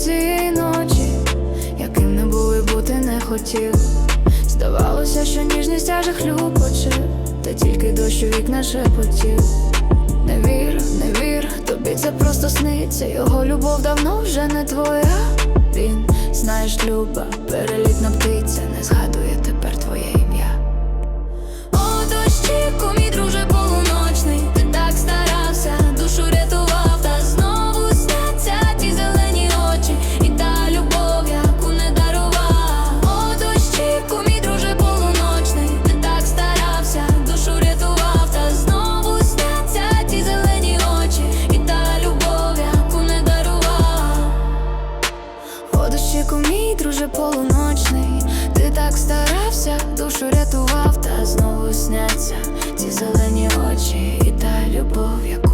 цієї ночі, яким не був і бути не хотів. Здавалося, що ніжність тяже хлюпоче, та тільки дощ у вікна шепотів. Не вір, не вір, тобі це просто сниться. Його любов давно вже не твоя. Він, знаєш, люба, перелітна птиця, не згадує мій друже полуночний, ти так старався, душу рятував, та знову сняться ці зелені очі і та любов, яку